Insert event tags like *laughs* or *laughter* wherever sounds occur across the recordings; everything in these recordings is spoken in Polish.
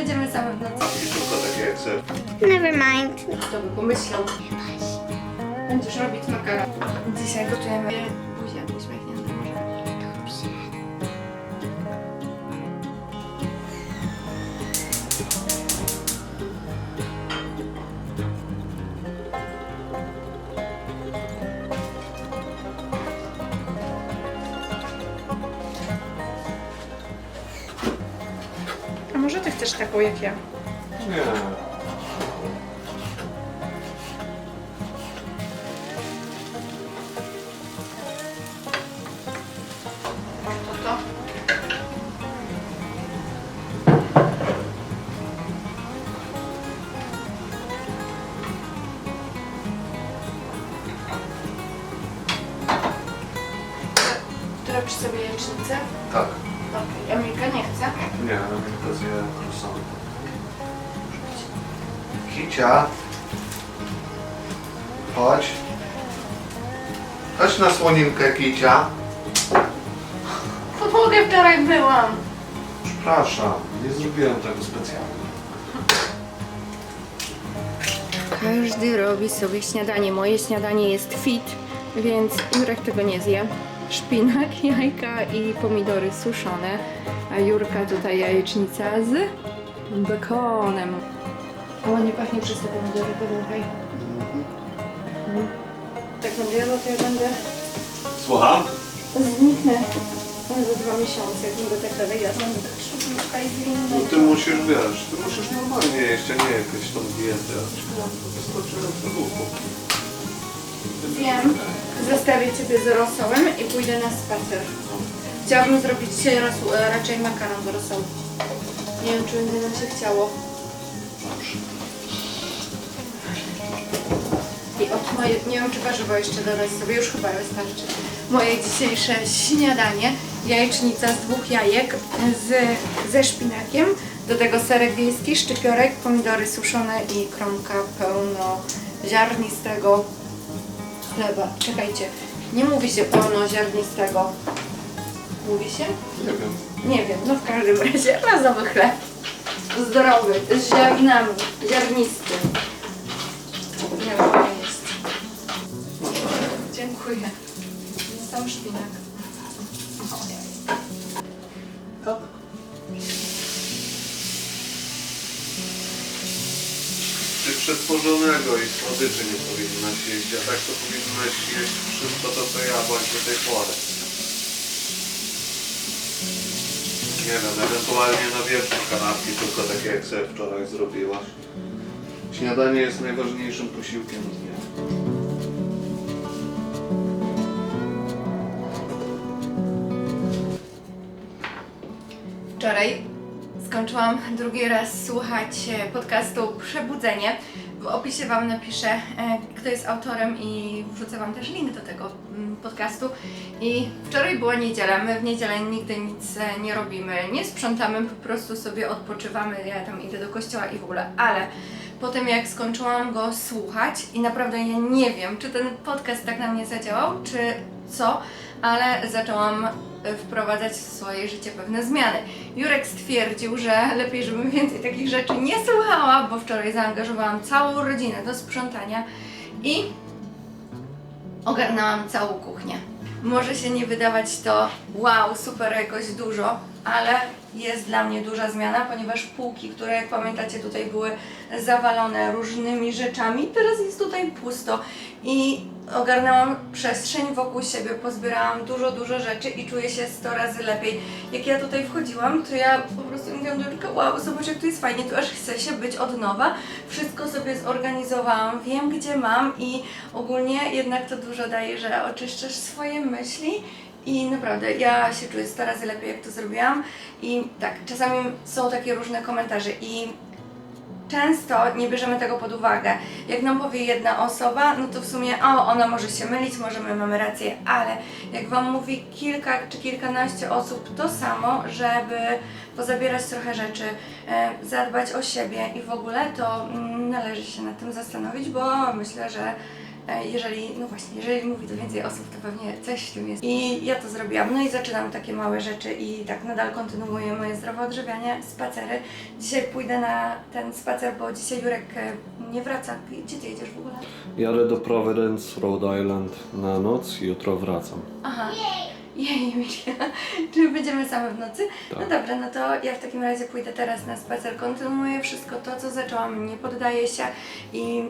będziemy same w nocy. Never mind. Kto by pomyślał? Będziesz robić makaron. Dzisiaj gotujemy taką jak ja? Nie. To to? Ty robisz sobie jajecznicę? Tak. Okej, Emilka nie chce. Nie, to zje sam. Kicia. Chodź. Chodź na słoninkę, Kicia. Podłogę wczoraj byłam. Przepraszam, nie zrobiłem tego specjalnie. Każdy robi sobie śniadanie. Moje śniadanie jest fit, więc Jurek tego nie zje. Szpinak, *laughs* jajka i pomidory suszone, a Jurka tutaj jajecznica z bekonem. O, nie pachnie przez te pomidory, powąchaj. Mhm. Tak będzie jadła, to ja będę Słucham? zniknę za dwa miesiące, jak będę tak dalej jadła. No tak i z No ty musisz, wiesz, ty musisz normalnie jeść, a nie jakieś tą dietę. Wystarczająco długo. Wiem, zostawię Ciebie z rosołem i pójdę na spacer. Chciałabym zrobić dzisiaj e, raczej makaron do rosołu. Nie wiem, czy będzie nam się chciało. I od moje, nie wiem, czy warzywo jeszcze dodać sobie, już chyba wystarczy. Moje dzisiejsze śniadanie, jajecznica z dwóch jajek z, ze szpinakiem, do tego serek wiejski, szczypiorek, pomidory suszone i kromka pełnoziarnistego chleba. Czekajcie, nie mówi się pełnoziarnistego. Mówi się? Nie wiem. Nie wiem, no w każdym razie razowy chleb. Zdrowy, z ziarnami, ziarnisty. Nie wiem, co jest. Dziękuję. Jest tam szpinak. Przetworzonego i słodyczy nie powinnaś jeść, a tak to powinnaś jeść wszystko to, co jadłaś do tej pory. Nie wiem, ewentualnie na wieczór kanapki, tylko takie jak sobie wczoraj zrobiłaś. Śniadanie jest najważniejszym posiłkiem dnia. Wczoraj skończyłam drugi raz słuchać e, podcastu Przebudzenie. W opisie Wam napiszę, e, kto jest autorem i wrzucę Wam też link do tego mm, podcastu. I wczoraj była niedziela, my w niedzielę nigdy nic e, nie robimy, nie sprzątamy, po prostu sobie odpoczywamy, ja tam idę do kościoła i w ogóle, ale potem jak skończyłam go słuchać i naprawdę ja nie wiem, czy ten podcast tak na mnie zadziałał, czy co, ale zaczęłam wprowadzać w swoje życie pewne zmiany. Jurek stwierdził, że lepiej, żebym więcej takich rzeczy nie słuchała, bo wczoraj zaangażowałam całą rodzinę do sprzątania i ogarnęłam całą kuchnię. Może się nie wydawać to wow, super jakoś dużo, ale jest dla mnie duża zmiana, ponieważ półki, które jak pamiętacie tutaj były zawalone różnymi rzeczami, teraz jest tutaj pusto i ogarnęłam przestrzeń wokół siebie, pozbierałam dużo, dużo rzeczy i czuję się 100 razy lepiej. Jak ja tutaj wchodziłam, to ja po prostu mówiłam do Jurka, wow, zobacz jak tu jest fajnie, tu aż chce się być od nowa. Wszystko sobie zorganizowałam, wiem gdzie mam i ogólnie jednak to dużo daje, że oczyszczasz swoje myśli i naprawdę ja się czuję 100 razy lepiej jak to zrobiłam i tak, czasami są takie różne komentarze i często nie bierzemy tego pod uwagę. Jak nam powie jedna osoba, no to w sumie o, ona może się mylić, może my mamy rację, ale jak Wam mówi kilka czy kilkanaście osób to samo, żeby pozabierać trochę rzeczy, e, zadbać o siebie i w ogóle, to mm, należy się nad tym zastanowić, bo myślę, że E, Jeżeli, no właśnie, jeżeli mówi to więcej osób, to pewnie coś w tym jest. I ja to zrobiłam. No i zaczynam takie małe rzeczy i tak nadal kontynuuję moje zdrowe odżywianie, spacery. Dzisiaj pójdę na ten spacer, bo dzisiaj Jurek e, nie wraca. Gdzie ty jedziesz w ogóle? Jadę do Providence, Rhode Island na noc i jutro wracam. Aha. *laughs* Jej, Emilia. Czy będziemy same w nocy? No Tak. dobra, no to ja w takim razie pójdę teraz na spacer, kontynuuję wszystko to, co zaczęłam, nie poddaję się i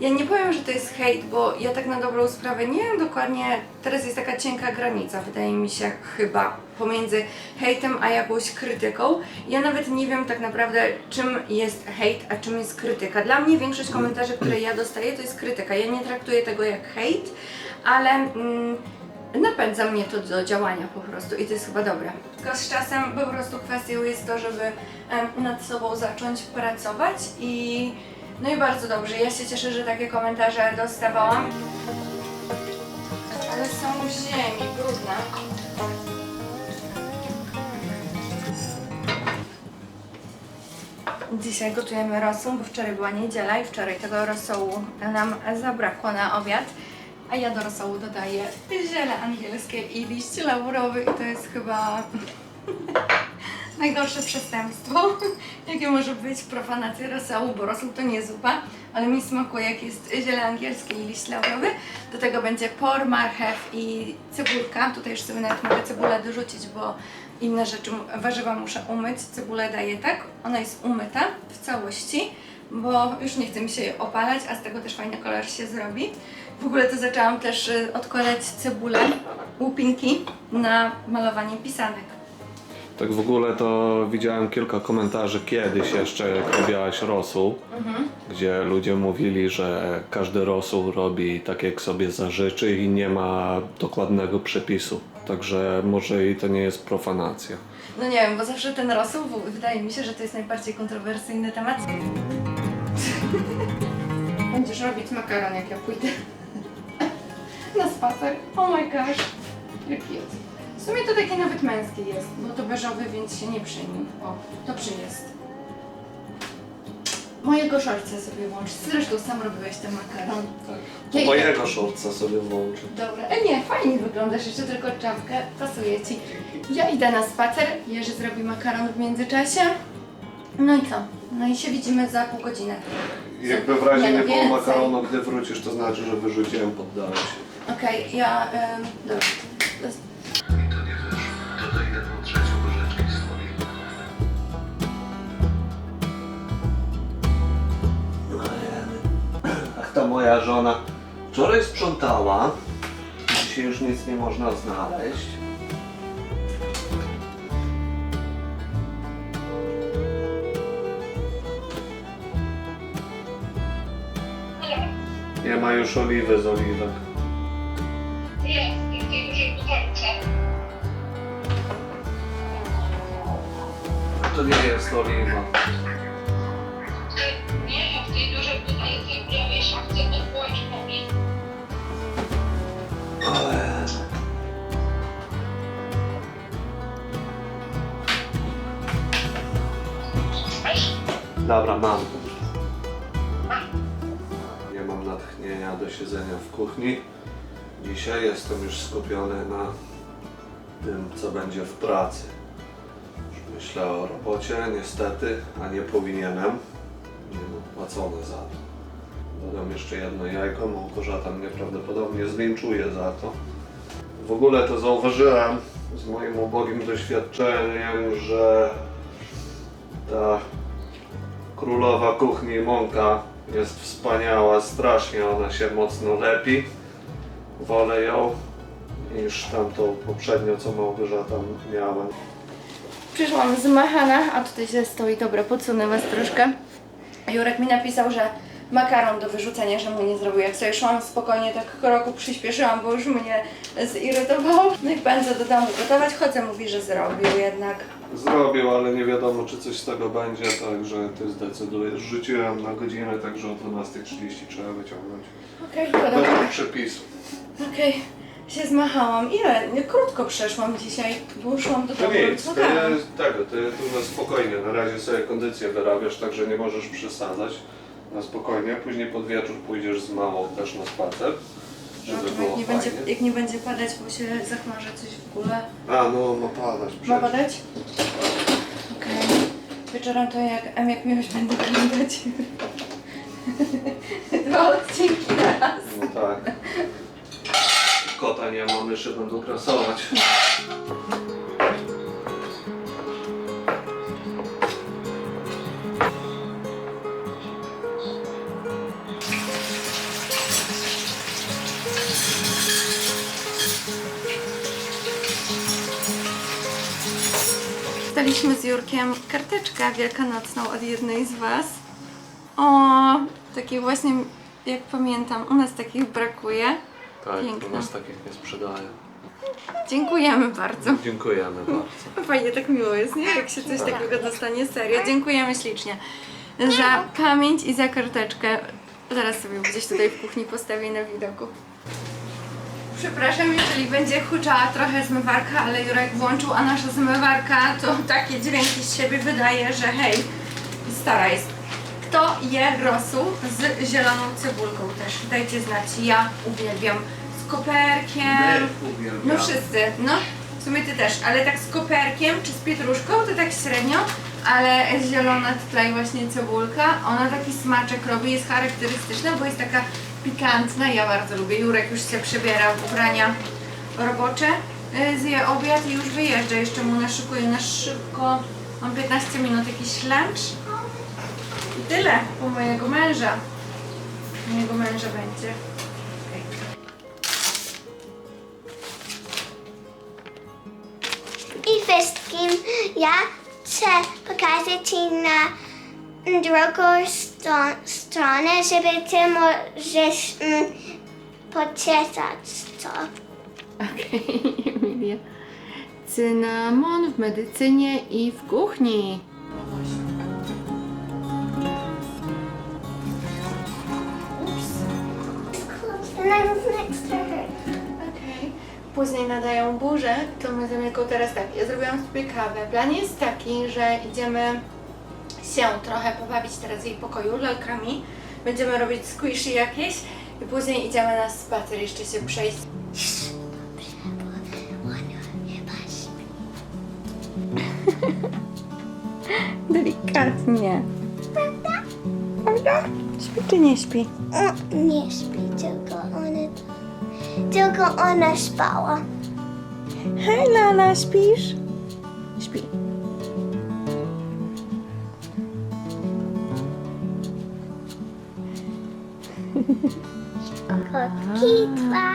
ja nie powiem, że to jest hejt, bo ja tak na dobrą sprawę nie wiem dokładnie, teraz jest taka cienka granica, wydaje mi się chyba, pomiędzy hejtem a jakąś krytyką. Ja nawet nie wiem tak naprawdę, czym jest hejt, a czym jest krytyka. Dla mnie większość komentarzy, które ja dostaję, to jest krytyka. Ja nie traktuję tego jak hejt, ale... Mm, napędza mnie to do działania po prostu i to jest chyba dobre. Tylko z czasem po prostu kwestią jest to, żeby nad sobą zacząć pracować i no i bardzo dobrze. Ja się cieszę, że takie komentarze dostawałam. Ale są ziemi, brudne. Dzisiaj gotujemy rosół, bo wczoraj była niedziela i wczoraj tego rosołu nam zabrakło na obiad. A ja do rosołu dodaję ziele angielskie i liść laurowy i to jest chyba *laughs* najgorsze przestępstwo, *laughs* jakie może być profanacja rosołu, bo rosół to nie zupa, ale mi smakuje jak jest ziele angielskie i liść laurowy. Do tego będzie por, marchew i cebulka. Tutaj już sobie nawet mogę cebulę dorzucić, bo inne rzeczy, warzywa muszę umyć. Cebulę daję tak, ona jest umyta w całości, bo już nie chce mi się jej opalać, a z tego też fajny kolor się zrobi. W ogóle to zaczęłam też y, odkładać cebulę, łupinki na malowanie pisanek. Tak w ogóle to widziałem kilka komentarzy kiedyś jeszcze, jak robiłaś rosół, gdzie ludzie mówili, że każdy rosół robi tak, jak sobie zażyczy i nie ma dokładnego przepisu. Także może i to nie jest profanacja. No nie wiem, bo zawsze ten rosół, w- wydaje mi się, że to jest najbardziej kontrowersyjny temat. Będziesz robić makaron, jak ja pójdę na spacer. Oh my gosh, jaki jest. W sumie to taki nawet męski jest, bo to beżowy, więc się nie przyjmij. O, dobrze jest. Mojego szorca sobie włącz. Zresztą sam robiłeś ten makaron. Idę- Mojego szorca sobie włączę. Dobra, e nie, fajnie wyglądasz, jeszcze tylko czapkę, pasuje Ci. Ja idę na spacer, Jerzy zrobi makaron w międzyczasie. No i co? No i się widzimy za pół godziny. Jakby w razie Nie, było makaronu, gdy wrócisz, to znaczy, że wyrzuciłem, poddałeś się. Okej, ja... Ym, dobra. To jest- Dodaj jedną trzecią łyżeczki soli. Ach, ta moja żona wczoraj sprzątała, dzisiaj już nic nie można znaleźć. Nie ma już oliwy z oliwek. To nie jest oliwa. Nie, w tej dużej butelce w lewej szafce pod. Weź. Dobra, mam. Nie mam natchnienia do siedzenia w kuchni. Dzisiaj jestem już skupiony na tym, co będzie w pracy. Myślę o robocie, niestety, a nie powinienem. Nie mam płacone za to. Dodam jeszcze jedno jajko, Małgorzata mnie prawdopodobnie zlinczuje za to. W ogóle to zauważyłem z moim ubogim doświadczeniem, że ta królowa kuchni Monka jest wspaniała, strasznie ona się mocno lepi. Wolę ją niż tamtą poprzednią, co Małgorzata miała. Przyszłam zmachana, a tutaj się stoi, dobra, podsunę Was troszkę. Jurek mi napisał, że makaron do wyrzucenia, że mu nie zrobił. Jak sobie szłam spokojnie, tak kroku przyspieszyłam, bo już mnie zirytował. No i pędzę do domu gotować, chodzę, mówi, że zrobił jednak. Zrobił, ale nie wiadomo, czy coś z tego będzie, także ty zdecydujesz. Rzuciłem na godzinę, także o 12.30 trzeba wyciągnąć. Okej, okay, Według przepisu. Okej, się zmachałam. Ile? Nie, Krótko przeszłam dzisiaj, bo szłam do To domu. nic, No ty tak. tego, ty tu na spokojnie, na razie sobie kondycję wyrabiasz, także nie możesz przesadzać. Na spokojnie, później pod wieczór pójdziesz z mamą też na spacer, żeby Zobaczymy, było jak nie, fajnie. będzie, jak nie będzie padać, bo się zachmarzy coś w ogóle. A no, ma padać Ma przecież. padać? Okej. Wieczorem to jak M jak miłość będę oglądać. *laughs* Dwa odcinki na raz. No tak. Kota nie ma, myszy będą grasować. Dostaliśmy z Jurkiem karteczkę wielkanocną od jednej z Was. O, takiej właśnie, jak pamiętam, u nas takich brakuje. Tak, Piękne. u nas takich nie sprzedaje. Dziękujemy bardzo. Dziękujemy bardzo. *laughs* Fajnie, tak miło jest, nie? Jak się coś takiego dostanie, serio. Dziękujemy ślicznie za pamięć i za karteczkę. Zaraz sobie gdzieś tutaj w kuchni postawię na widoku. Przepraszam, jeżeli będzie huczała trochę zmywarka, ale Jurek włączył, a nasza zmywarka to takie dźwięki z siebie wydaje, że hej, stara jest. Kto je rosół z zieloną cebulką też? Dajcie znać, ja uwielbiam. Z koperkiem. No wszyscy, no. W sumie ty też, ale tak z koperkiem czy z pietruszką to tak średnio, ale zielona tutaj właśnie cebulka, ona taki smaczek robi, jest charakterystyczna, bo jest taka pikantna, ja bardzo lubię. Jurek już się przebiera w ubrania robocze, y, zje obiad i już wyjeżdża, jeszcze mu naszykuję na szybko, mam 15 minut jakiś lunch tyle, po mojego męża. Mojego męża będzie. I wszystkim ja chcę pokazać Ci na drugą sto- stronę, żeby Ty możesz mm, poczytać to. Okej, *laughs* Emilia. Cynamon w medycynie i w kuchni. Później nadają burzę, to my zamykał teraz tak. Ja zrobiłam sobie kawę. Plan jest taki, że idziemy się trochę pobawić teraz w jej pokoju lalkami. Będziemy robić squishy jakieś i później idziemy na spacer, jeszcze się przejść. Delikatnie. Prawda? Śpi czy nie śpi? O, nie śpi, tylko ona spała. Hej Lala, śpisz? Śpi. Kotki dwa,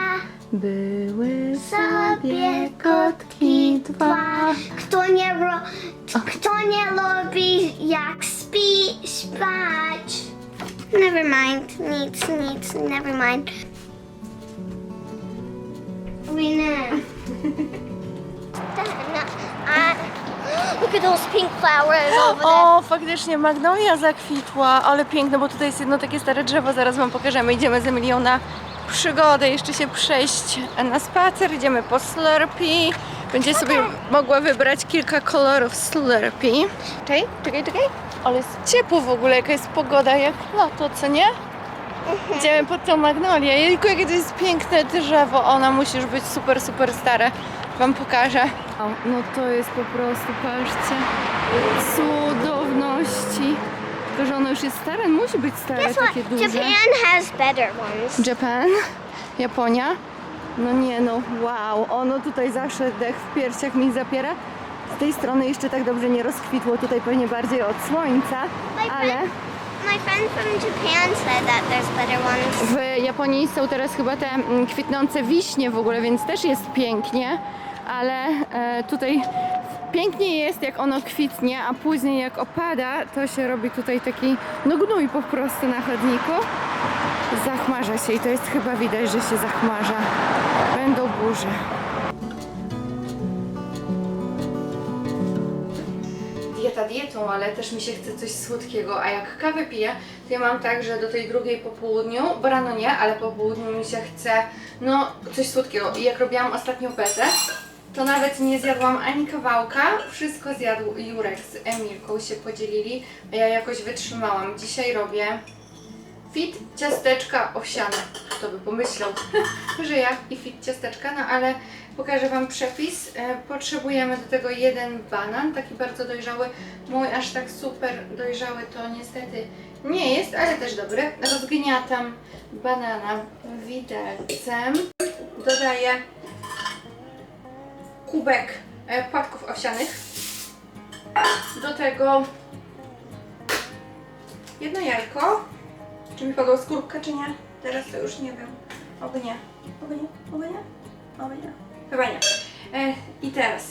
Były sobie kotki dwa. Kto nie, ro, kto nie lubi jak spi spać. Never mind, nic, nic, never mind. Rena. Look at those pink flowers over there. O, faktycznie Magnolia zakwitła, ale piękne, bo tutaj jest jedno takie stare drzewo, zaraz wam pokażemy. Idziemy z Emilią na przygodę, jeszcze się przejść na spacer, idziemy po Slurpee. Będzie sobie mogła wybrać kilka kolorów Slurpee. Czekaj, czekaj, czekaj. Ale jest ciepło w ogóle, jaka jest pogoda, jak lato, co nie? Idziemy pod tą magnolię. Jejku, jakie to jest piękne drzewo. Ona musi już być super, super stare. Wam pokażę. No to jest po prostu, patrzcie, cudowności. Tylko, że ono już jest stare, musi być stare, Guess what? takie duże. Japan has better ones. Japan, Japonia. No nie no, wow, ono tutaj zawsze dech w piersiach mi zapiera. Z tej strony jeszcze tak dobrze nie rozkwitło, tutaj pewnie bardziej od słońca, ale W Japonii są teraz chyba te mm, kwitnące wiśnie w ogóle, więc też jest pięknie, ale e, tutaj pięknie jest jak ono kwitnie, a później jak opada, to się robi tutaj taki no gnój po prostu na chodniku. Zachmarza się i to jest chyba widać, że się zachmarza. Będą burze. Dieta dietą, ale też mi się chce coś słodkiego, a jak kawę piję, to ja mam tak, że do tej drugiej po południu, bo rano nie, ale po południu mi się chce, no, coś słodkiego. I jak robiłam ostatnio betę, to nawet nie zjadłam ani kawałka, wszystko zjadł Jurek z Emilką, się podzielili, a ja jakoś wytrzymałam. Dzisiaj robię Fit ciasteczka owsiane. Kto by pomyślał, *laughs* że ja i fit ciasteczka, no ale pokażę Wam przepis. E, Potrzebujemy do tego jeden banan, taki bardzo dojrzały. Mój aż tak super dojrzały to niestety nie jest, ale też dobry. Rozgniatam banana widelcem. Dodaję kubek e, płatków owsianych. Do tego jedno jajko. Czy mi padła skórka, czy nie? Teraz to już nie wiem. Oby nie. Oby nie. Chyba nie. E, I teraz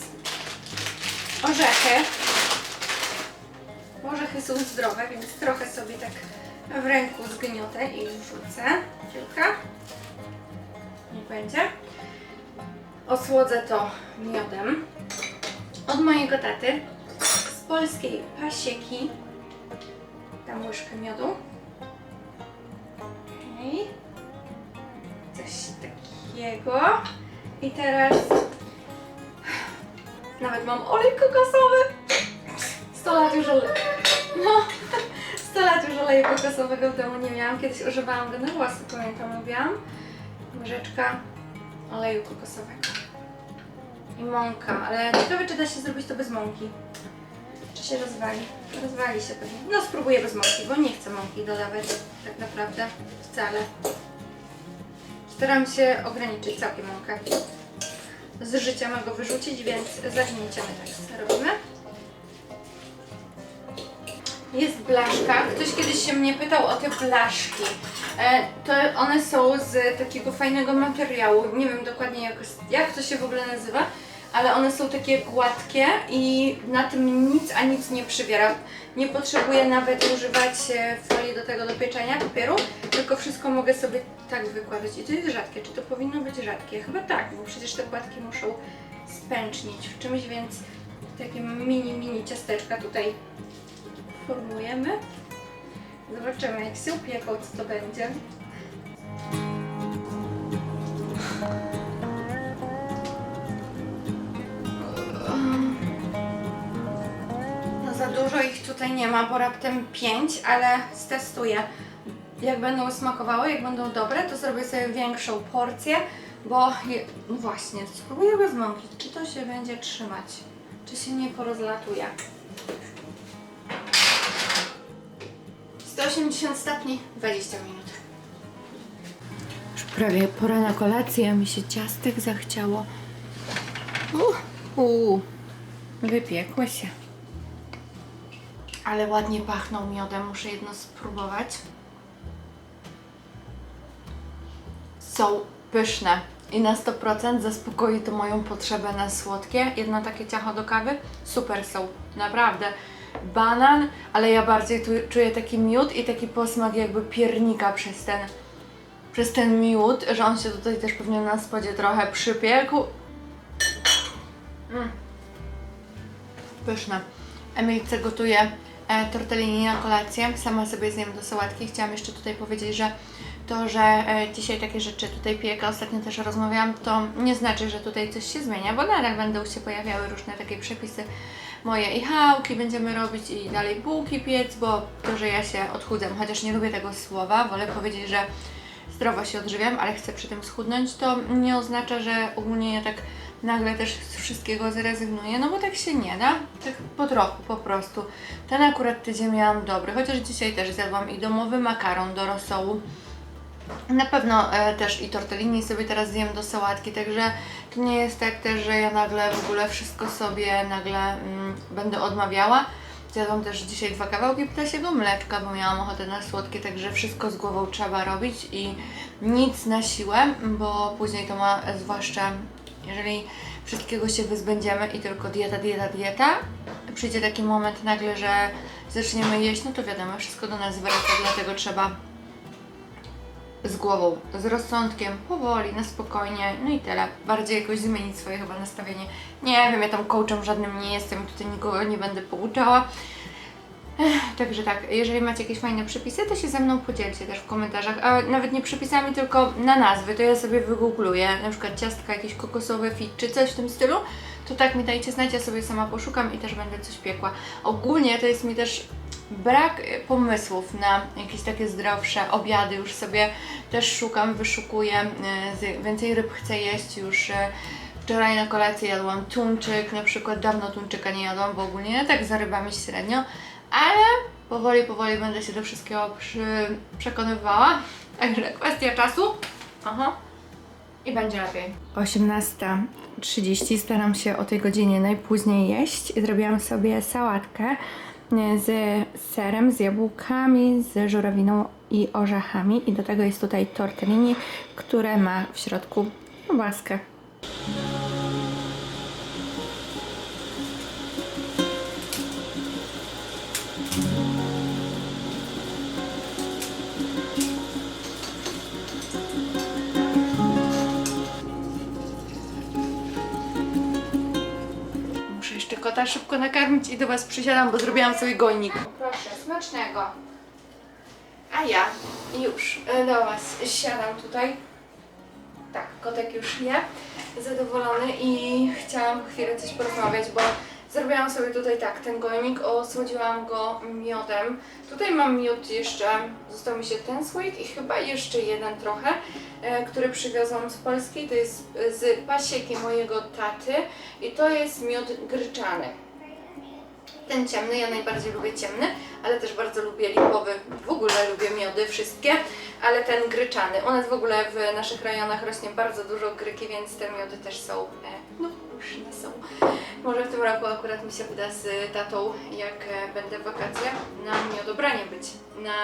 orzechy. Orzechy są zdrowe, więc trochę sobie tak w ręku zgniotę i wrzucę. Kilka. Niech będzie. Osłodzę to miodem. Od mojego taty z polskiej pasieki. Dam łyżkę miodu. Okej. Coś takiego. I teraz nawet mam olej kokosowy. 100 lat już oleju. No, *laughs* 100 lat już oleju kokosowego w domu nie miałam. Kiedyś używałam go na włosy, pamiętam, lubiłam. Łyżeczka oleju kokosowego. I mąka, ale ciekawe czy da się zrobić to bez mąki. Czy się rozwali? Rozwali się pewnie. No spróbuję bez mąki, bo nie chcę mąki dodawać tak naprawdę wcale. Staram się ograniczyć całkiem mąkę. Z życia mogę wyrzucić, więc zagnieciamy tak robimy. Jest blaszka. Ktoś kiedyś się mnie pytał o te blaszki. E, to one są z takiego fajnego materiału. Nie wiem dokładnie jak, jak to się w ogóle nazywa, ale one są takie gładkie i na tym nic a nic nie przywiera. Nie potrzebuję nawet używać e, folii do tego do pieczenia, papieru, tylko wszystko mogę sobie tak wykładać. I to jest rzadkie. Czy to powinno być rzadkie? Chyba tak, bo przecież te płatki muszą spęcznić w czymś, więc takie mini, mini ciasteczka tutaj formujemy. Zobaczymy jak się upieką, co to będzie. Tutaj nie ma, bo raptem 5, ale stestuję. Jak będą smakowały, jak będą dobre, to zrobię sobie większą porcję, bo je, no właśnie, spróbuję bez mąki, czy to się będzie trzymać, czy się nie porozlatuje. 180 stopni, 20 minut. Już prawie pora na kolację, mi się ciastek zachciało. Uuu, wypiekły się. Ale ładnie pachną miodem, muszę jedno spróbować. Są pyszne i na 100% zaspokoi to moją potrzebę na słodkie. Jedno takie ciacho do kawy, super są, naprawdę. Banan, ale ja bardziej tu czuję taki miód i taki posmak jakby piernika przez ten, przez ten miód, że on się tutaj też pewnie na spodzie trochę przypiekł. Mm. Pyszne. Emilce gotuje tortellini na kolację, sama sobie zjem do sałatki. Chciałam jeszcze tutaj powiedzieć, że to, że e, dzisiaj takie rzeczy tutaj pieka, ostatnio też rozmawiałam, to nie znaczy, że tutaj coś się zmienia, bo nadal będą się pojawiały różne takie przepisy moje i chałki będziemy robić i dalej bułki piec, bo to, że ja się odchudzam, chociaż nie lubię tego słowa, wolę powiedzieć, że zdrowo się odżywiam, ale chcę przy tym schudnąć, to nie oznacza, że ogólnie ja tak nagle też z wszystkiego zrezygnuję, no bo tak się nie da, tak po trochu po prostu. Ten akurat tydzień miałam dobry, chociaż dzisiaj też zjadłam i domowy makaron do rosołu. Na pewno e, też i tortellini sobie teraz zjem do sałatki, także to nie jest tak też, że ja nagle w ogóle wszystko sobie nagle mm, będę odmawiała. Zjadłam też dzisiaj dwa kawałki ptasiego mleczka, bo miałam ochotę na słodkie, także wszystko z głową trzeba robić i nic na siłę, bo później to ma, zwłaszcza jeżeli wszystkiego się wyzbędziemy i tylko dieta, dieta, dieta, przyjdzie taki moment nagle, że zaczniemy jeść, no to wiadomo, wszystko do nas wraca, dlatego trzeba z głową, z rozsądkiem, powoli, na spokojnie, no i tyle. Bardziej jakoś zmienić swoje chyba nastawienie. Nie wiem, ja tam coachem żadnym nie jestem, tutaj nikogo nie będę pouczała. Także tak, jeżeli macie jakieś fajne przepisy, to się ze mną podzielcie też w komentarzach. A nawet nie przepisami, tylko na nazwy, to ja sobie wygoogluję, na przykład ciastka jakieś kokosowe fit czy coś w tym stylu, to tak mi dajcie znać, ja sobie sama poszukam i też będę coś piekła. Ogólnie to jest mi też brak pomysłów na jakieś takie zdrowsze obiady. Już sobie też szukam, wyszukuję, z- więcej ryb chcę jeść już. y, Wczoraj na kolację jadłam tuńczyk, na przykład dawno tuńczyka nie jadłam, bo ogólnie tak za rybami średnio, ale powoli, powoli będę się do wszystkiego przy, przekonywała. *laughs* Także kwestia czasu. Aha. I będzie lepiej. 18.30 staram się o tej godzinie najpóźniej jeść. Zrobiłam sobie sałatkę e, z serem, z jabłkami, z żurawiną i orzechami. I do tego jest tutaj tortellini, które ma w środku łaskę. Kota szybko nakarmić i do Was przysiadam, bo zrobiłam sobie gojnik. Proszę, smacznego. A ja już e, do Was siadam tutaj. Tak, kotek już je, zadowolony i chciałam chwilę coś porozmawiać, bo zrobiłam sobie tutaj tak, ten gojnik, osłodziłam go miodem. Tutaj mam miód jeszcze, został mi się ten słoik i chyba jeszcze jeden trochę, e, który przywiozłam z Polski, to jest e, z pasieki mojego taty i to jest miód gryczany. Ten ciemny, ja najbardziej lubię ciemny, ale też bardzo lubię lipowy. W ogóle lubię miody wszystkie, ale ten gryczany. U nas w ogóle w naszych rejonach rośnie bardzo dużo gryki, więc te miody też są, e, no różne są. Może w tym roku akurat mi się uda z tatą, jak e, będę wakacje, na miodobranie być, na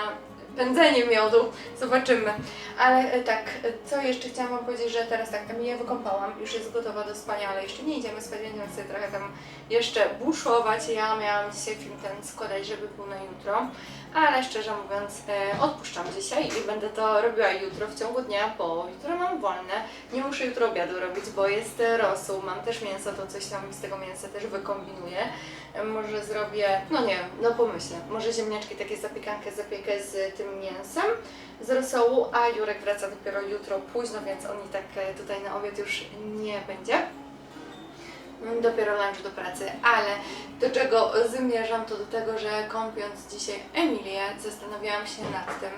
pędzenie miodu. Zobaczymy. Ale e, tak, e, co jeszcze chciałam Wam powiedzieć, że teraz tak, Emilię wykąpałam, już jest gotowa do spania, ale jeszcze nie idziemy spać, będziemy sobie trochę tam jeszcze buszować. Ja miałam dzisiaj film ten składać, żeby był na jutro, ale szczerze mówiąc e, odpuszczam dzisiaj i będę to robiła jutro w ciągu dnia, bo jutro mam wolne. Nie muszę jutro obiadu robić, bo jest rosół, mam też mięso, to coś tam z tego mięsa też wykombinuję. Może zrobię, no nie wiem, no pomyślę, może ziemniaczki, takie zapiekankę zapiekę z tym mięsem, z rosołu, a Jurek wraca dopiero jutro późno, więc on i tak e, tutaj na obiad już nie będzie. Mm, Dopiero lunch do pracy, ale do czego zmierzam, to do tego, że kąpiąc dzisiaj Emilię, zastanawiałam się nad tym,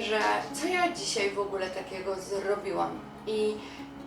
że co ja dzisiaj w ogóle takiego zrobiłam. I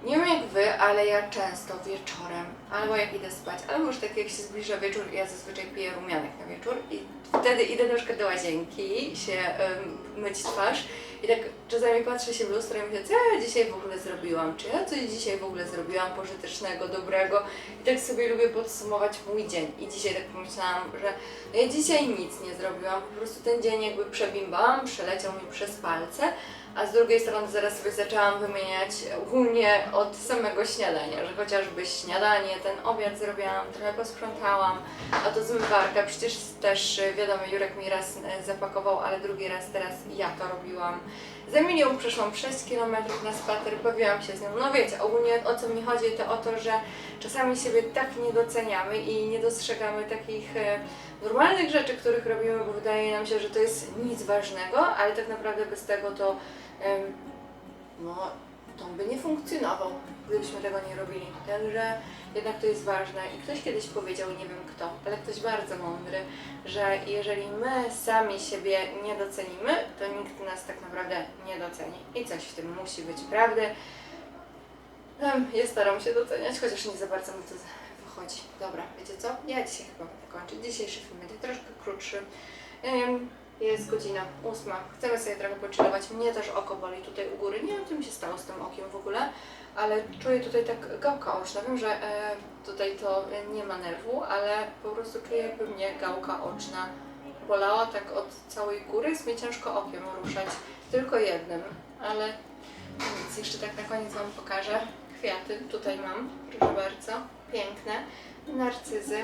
nie wiem jak wy, ale ja często wieczorem, albo jak idę spać, albo już tak jak się zbliża wieczór, ja zazwyczaj piję rumianek na wieczór i wtedy idę na przykład do łazienki się ym, myć twarz i tak czasami patrzę się w lustro i myślę, co ja dzisiaj w ogóle zrobiłam, czy ja coś dzisiaj w ogóle zrobiłam pożytecznego, dobrego? I tak sobie lubię podsumować mój dzień. I dzisiaj tak pomyślałam, że no ja dzisiaj nic nie zrobiłam, po prostu ten dzień jakby przebimbałam, przeleciał mi przez palce, a z drugiej strony zaraz sobie zaczęłam wymieniać ogólnie od samego śniadania, że chociażby śniadanie, ten obiad zrobiłam, trochę posprzątałam, a to zmywarka, przecież też y, wiadomo, Jurek mi raz y, zapakował, ale drugi raz teraz ja to robiłam. Z Emilią przeszłam 6 km na spacer, bawiłam się z nią. No wiecie, ogólnie o co mi chodzi, to o to, że czasami siebie tak nie doceniamy i nie dostrzegamy takich e, normalnych rzeczy, których robimy, bo wydaje nam się, że to jest nic ważnego, ale tak naprawdę bez tego to no, to by nie funkcjonował, gdybyśmy tego nie robili. Także jednak to jest ważne. I ktoś kiedyś powiedział, nie wiem kto, ale ktoś bardzo mądry, że jeżeli my sami siebie nie docenimy, to nikt nas tak naprawdę nie doceni. I coś w tym musi być prawdy. Ja staram się doceniać, chociaż nie za bardzo mi to wychodzi. Dobra, wiecie co? Ja dzisiaj chyba będę kończyć. Dzisiejszy film będzie troszkę krótszy. Jest godzina ósma. Chcemy sobie trochę pochillować. Mnie też oko boli tutaj u góry. Nie wiem, co mi się stało z tym okiem w ogóle, ale czuję tutaj tak gałka oczna. Wiem, że e, tutaj to nie ma nerwu, ale po prostu czuję, jakby mnie gałka oczna bolała tak od całej góry. Jest mi ciężko okiem ruszać. Tylko jednym, ale nic. Jeszcze tak na koniec Wam pokażę. Kwiaty tutaj mam, proszę bardzo. Piękne. Narcyzy,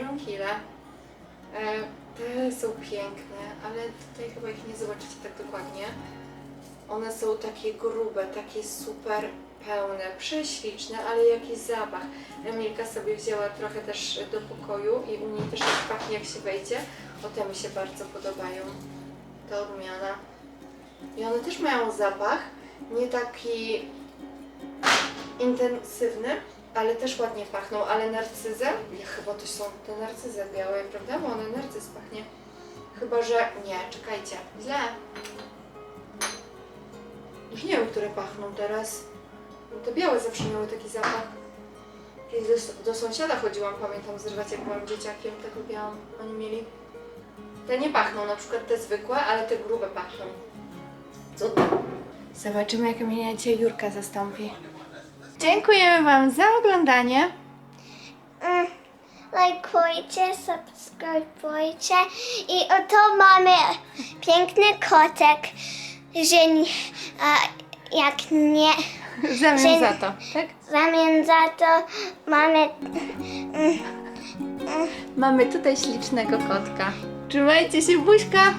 żonkile. E, te są piękne, ale tutaj chyba ich nie zobaczycie tak dokładnie. One są takie grube, takie super pełne, prześliczne, ale jaki zapach. Emilka sobie wzięła trochę też do pokoju i u niej też tak pachnie jak się wejdzie. O te mi się bardzo podobają. Ta odmiana. I one też mają zapach, nie taki intensywny, ale też ładnie pachną, ale narcyzem? Ja chyba to są te narcyzy białe, prawda? Bo one narcyz pachnie. Chyba, że... Nie, czekajcie. Źle. Już nie wiem, które pachną teraz. No te białe zawsze miały taki zapach. Kiedyś do, do sąsiada chodziłam, pamiętam, zrywać jak byłam dzieciakiem, tego białą oni mieli. Te nie pachną, na przykład te zwykłe, ale te grube pachną. To? Zobaczymy, jak mnie Jurka zastąpi. Dziękujemy Wam za oglądanie. Mm, lajkujcie, subskrybujcie i oto mamy piękny kotek, że a, jak nie W zamian Dzień- za to, tak? w zamian za to mamy Mamy tutaj ślicznego kotka. Trzymajcie się, buźka!